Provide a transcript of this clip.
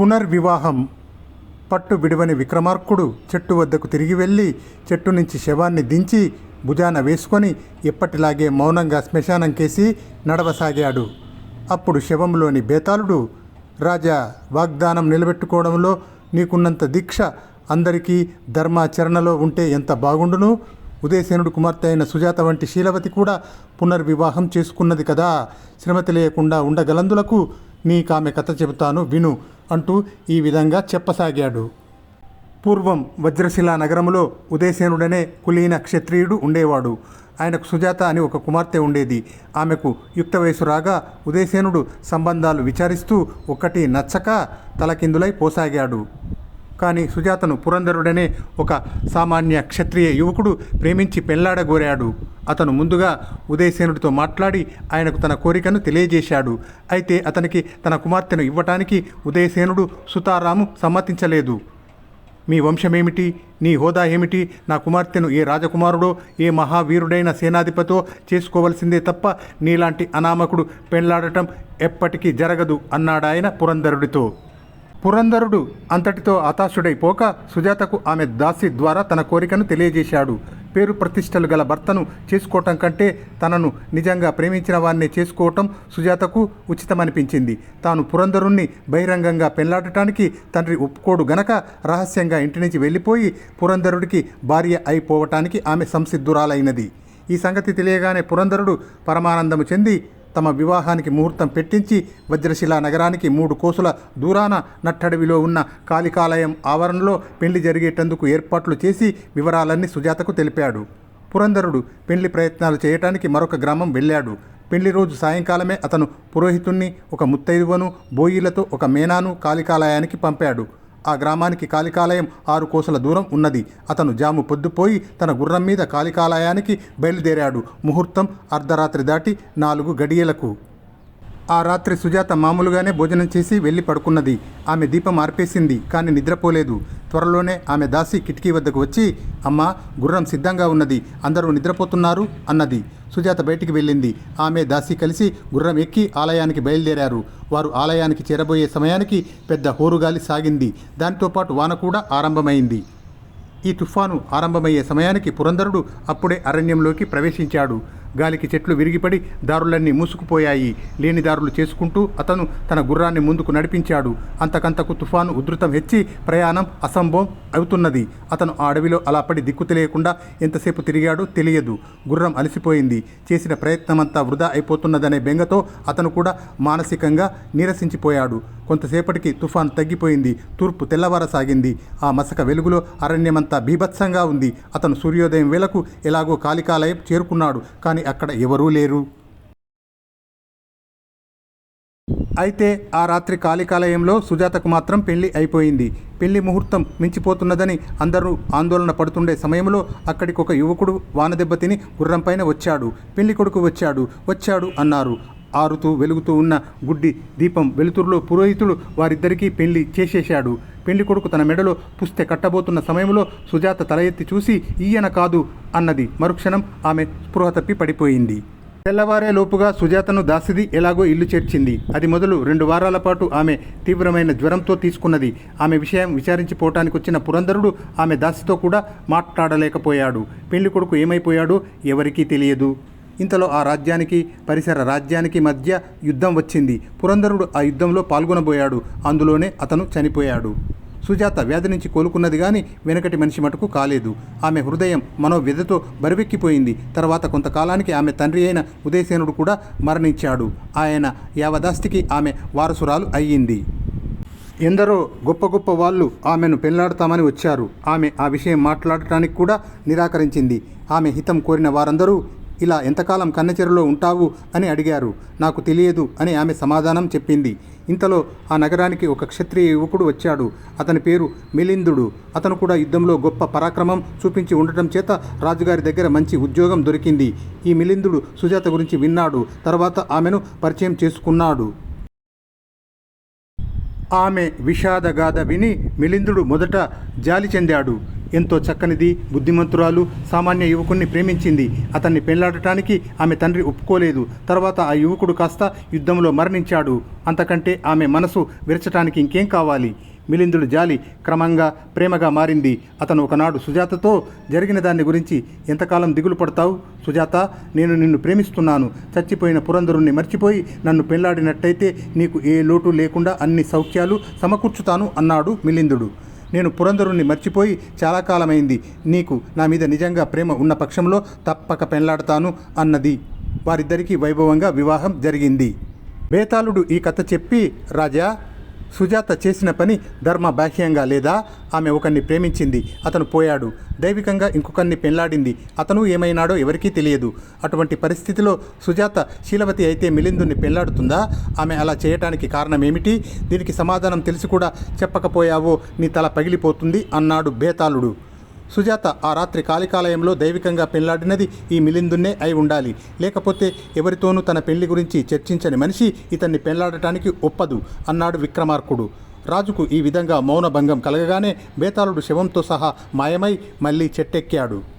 పునర్వివాహం. పట్టు విడవని విక్రమార్కుడు చెట్టు వద్దకు తిరిగి వెళ్ళి చెట్టు నుంచి శవాన్ని దించి భుజాన వేసుకొని ఎప్పటిలాగే మౌనంగా శ్మశానం కేసి నడవసాగాడు. అప్పుడు శవంలోని బేతాళుడు రాజా వాగ్దానం నిలబెట్టుకోవడంలో నీకున్నంత దీక్ష అందరికీ ధర్మాచరణలో ఉంటే ఎంత బాగుండును? ఉదయసేనుడు కుమార్తె అయిన సుజాత వంటి శీలవతి కూడా పునర్వివాహం చేసుకున్నది కదా? శ్రమతి లేకుండా ఉండగలందులకు నీకామె కథ చెబుతాను విను అంటూ ఈ విధంగా చెప్పసాగాడు. పూర్వం వజ్రశిలా నగరములో ఉదయసేనుడనే కులీన క్షత్రియుడు ఉండేవాడు. ఆయనకు సుజాత అని ఒక కుమార్తె ఉండేది. ఆమెకు యుక్త వయసు రాగా ఉదయసేనుడు సంబంధాలు విచారిస్తూ ఒక్కటి నచ్చక తలకిందులై పోసాగాడు. కానీ సుజాతను పురంధరుడనే ఒక సామాన్య క్షత్రియ యువకుడు ప్రేమించి పెళ్ళాడగోరాడు. అతను ముందుగా ఉదయసేనుడితో మాట్లాడి ఆయనకు తన కోరికను తెలియజేశాడు. అయితే అతనికి తన కుమార్తెను ఇవ్వటానికి ఉదయసేనుడు సుతారాము సమ్మతించలేదు. మీ వంశమేమిటి? నీ హోదా ఏమిటి? నా కుమార్తెను ఏ రాజకుమారుడో ఏ మహావీరుడైన సేనాధిపతో చేసుకోవలసిందే తప్ప నీలాంటి అనామకుడు పెళ్ళాడటం ఎప్పటికీ జరగదు అన్నాడాయన పురంధరుడితో. పురంధరుడు అంతటితో హతాశుడైపోక సుజాతకు ఆమె దాసి ద్వారా తన కోరికను తెలియజేశాడు. పేరు ప్రతిష్టలు గల భర్తను చేసుకోవటం కంటే తనను నిజంగా ప్రేమించిన వారిని చేసుకోవటం సుజాతకు ఉచితమనిపించింది. తాను పురంధరుణ్ణి బహిరంగంగా పెళ్ళాడటానికి తండ్రి ఒప్పుకోడు గనక రహస్యంగా ఇంటి నుంచి వెళ్ళిపోయి పురంధరుడికి భార్య అయిపోవటానికి ఆమె సంసిద్ధురాలైనది. ఈ సంగతి తెలియగానే పురంధరుడు పరమానందము చెంది తమ వివాహానికి ముహూర్తం పెట్టించి వజ్రశిలా నగరానికి మూడు కోసుల దూరాన నట్టడవిలో ఉన్న కాళికాలయం ఆవరణలో పెళ్ళి జరిగేటందుకు ఏర్పాట్లు చేసి వివరాలన్నీ సుజాతకు తెలిపాడు. పురంధరుడు పెళ్ళి ప్రయత్నాలు చేయటానికి మరొక గ్రామం వెళ్ళాడు. పెళ్ళి రోజు సాయంకాలమే అతను పురోహితుణ్ణి ఒక ముత్తైదువను బోయిలతో ఒక మేనాను కాళికాలయానికి పంపాడు. ఆ గ్రామానికి కాళికాలయం ఆరు కోసల దూరం ఉన్నది. అతను జాము పొద్దుపోయి తన గుర్రం మీద కాళికాలయానికి బయలుదేరాడు. ముహూర్తం అర్ధరాత్రి దాటి నాలుగు గడియలకు. ఆ రాత్రి సుజాత మామూలుగానే భోజనం చేసి వెళ్ళి పడుకున్నది. ఆమె దీపం ఆర్పేసింది కానీ నిద్రపోలేదు. త్వరలోనే ఆమె దాసి కిటికీ వద్దకు వచ్చి అమ్మ గుర్రం సిద్ధంగా ఉన్నది. అందరూ నిద్రపోతున్నారు అన్నది. సుజాత బయటికి వెళ్ళింది. ఆమె దాసి కలిసి గుర్రం ఎక్కి ఆలయానికి బయలుదేరారు. వారు ఆలయానికి చేరబోయే సమయానికి పెద్ద హోరుగాలి సాగింది. దానితో పాటు వాన కూడా ఆరంభమైంది. ఈ తుఫాను ఆరంభమయ్యే సమయానికి పురంధరుడు అప్పుడే అరణ్యంలోకి ప్రవేశించాడు. గాలికి చెట్లు విరిగిపడి దారులన్నీ మూసుకుపోయాయి. లేని దారులు చేసుకుంటూ అతను తన గుర్రాన్ని ముందుకు నడిపించాడు. అంతకంతకు తుఫాను ఉధృతం హెచ్చి ప్రయాణం అసంభవం అవుతున్నది. అతను ఆ అడవిలో అలా పడి దిక్కు తెలియకుండా ఎంతసేపు తిరిగాడో తెలియదు. గుర్రం అలసిపోయింది. చేసిన ప్రయత్నమంతా వృధా అయిపోతున్నదనే బెంగతో అతను కూడా మానసికంగా నీరసించిపోయాడు. కొంతసేపటికి తుఫాను తగ్గిపోయింది. తూర్పు తెల్లవారసాగింది. ఆ మసక వెలుగులో అరణ్యమంతా బీభత్సంగా ఉంది. అతను సూర్యోదయం వేళకు ఎలాగో కాళికాలయం చేరుకున్నాడు. కానీ అక్కడ ఎవరూ లేరు. అయితే ఆ రాత్రి కాళికాలయంలో సుజాతకు మాత్రం పెళ్ళి అయిపోయింది. పెళ్ళి ముహూర్తం మించిపోతున్నదని అందరూ ఆందోళన పడుతుండే సమయంలో అక్కడికి ఒక యువకుడు వానదెబ్బ తిని గుర్రంపైన వచ్చాడు. పెళ్ళి కొడుకు వచ్చాడు. వచ్చాడు అన్నారు. ఆరుతూ వెలుగుతూ ఉన్న గుడ్డి దీపం వెలుతురులో పురోహితుడు వారిద్దరికీ పెళ్ళి చేసేశాడు. పెళ్ళి కొడుకు తన మెడలో పుస్తె కట్టబోతున్న సమయంలో సుజాత తల ఎత్తి చూసి ఈయన కాదు అన్నది. మరుక్షణం ఆమె స్పృహ తప్పి పడిపోయింది. తెల్లవారే లోపుగా సుజాతను దాసిది ఎలాగో ఇల్లు చేర్చింది. అది మొదలు రెండు వారాల పాటు ఆమె తీవ్రమైన జ్వరంతో తీసుకున్నది. ఆమె విషయం విచారించిపోవటానికి వచ్చిన పురంధరుడు ఆమె దాసితో కూడా మాట్లాడలేకపోయాడు. పెళ్ళి కొడుకు ఏమైపోయాడో ఎవరికీ తెలియదు. ఇంతలో ఆ రాజ్యానికి పరిసర రాజ్యానికి మధ్య యుద్ధం వచ్చింది. పురంధరుడు ఆ యుద్ధంలో పాల్గొనబోయాడు. అందులోనే అతను చనిపోయాడు. సుజాత వ్యాధి నుంచి కోలుకున్నది కానీ వెనకటి మనిషి మటుకు కాలేదు. ఆమె హృదయం మనోవ్యధతో బరివెక్కిపోయింది. తర్వాత కొంతకాలానికి ఆమె తండ్రి అయిన ఉదయసేనుడు కూడా మరణించాడు. ఆయన యావదాస్తికి ఆమె వారసురాలు అయ్యింది. ఎందరో గొప్ప గొప్ప వాళ్ళు ఆమెను పెళ్ళాడతామని వచ్చారు. ఆమె ఆ విషయం మాట్లాడటానికి కూడా నిరాకరించింది. ఆమె హితం కోరిన వారందరూ ఇలా ఎంతకాలం కన్నెచెరులో ఉంటావు? అని అడిగారు. నాకు తెలియదు అని ఆమె సమాధానం చెప్పింది. ఇంతలో ఆ నగరానికి ఒక క్షత్రియ యువకుడు వచ్చాడు. అతని పేరు మిలిందుడు. అతను కూడా యుద్ధంలో గొప్ప పరాక్రమం చూపించి ఉండటం చేత రాజుగారి దగ్గర మంచి ఉద్యోగం దొరికింది. ఈ మిలిందుడు సుజాత గురించి విన్నాడు. తర్వాత ఆమెను పరిచయం చేసుకున్నాడు. ఆమె విషాదగాథ విని మిలిందుడు మొదట జాలి చెందాడు. ఎంతో చక్కనిది బుద్ధిమంతురాలు సామాన్య యువకుణ్ణి ప్రేమించింది. అతన్ని పెళ్ళాడటానికి ఆమె తండ్రి ఒప్పుకోలేదు. తర్వాత ఆ యువకుడు కాస్త యుద్ధంలో మరణించాడు. అంతకంటే ఆమె మనసు విరచటానికి ఇంకేం కావాలి? మిలిందుడు జాలి క్రమంగా ప్రేమగా మారింది. అతను ఒకనాడు సుజాతతో జరిగిన దాన్ని గురించి ఎంతకాలం దిగులు పడతావు? సుజాత నేను నిన్ను ప్రేమిస్తున్నాను. చచ్చిపోయిన పురంధరుణ్ణి మర్చిపోయి నన్ను పెళ్ళాడినట్టయితే నీకు ఏ లోటు లేకుండా అన్ని సౌఖ్యాలు సమకూర్చుతాను అన్నాడు మిలిందుడు. నేను పురంధరుణ్ణి మర్చిపోయి చాలా కాలమైంది. నీకు నా మీద నిజంగా ప్రేమ ఉన్న పక్షంలో తప్పక పెళ్ళాడతాను అన్నది. వారిద్దరికీ వైభవంగా వివాహం జరిగింది. బేతాళుడు ఈ కథ చెప్పి రాజా సుజాత చేసిన పని ధర్మ బాహ్యంగా లేదా? ఆమె ఒకరిని ప్రేమించింది అతను పోయాడు. దైవికంగా ఇంకొకరిని పెళ్ళాడింది అతను ఏమైనాడో ఎవరికీ తెలియదు. అటువంటి పరిస్థితిలో సుజాత శీలవతి అయితే మిలిందుని పెళ్ళాడుతుందా ఆమె అలా చేయటానికి కారణం ఏమిటి దీనికి సమాధానం తెలిసి కూడా చెప్పకపోయావో నీ తల పగిలిపోతుంది అన్నాడు బేతాళుడు. సుజాత ఆ రాత్రి కాళికాలయంలో దైవికంగా పెళ్ళాడినది ఈ మిలిందున్నే అయి ఉండాలి. లేకపోతే ఎవరితోనూ తన పెళ్ళి గురించి చర్చించని మనిషి ఇతన్ని పెళ్ళాడటానికి ఒప్పదు అన్నాడు విక్రమార్కుడు. రాజుకు ఈ విధంగా మౌనభంగం కలగగానే బేతాళుడు శవంతో సహా మాయమై మళ్ళీ చెట్టెక్కాడు.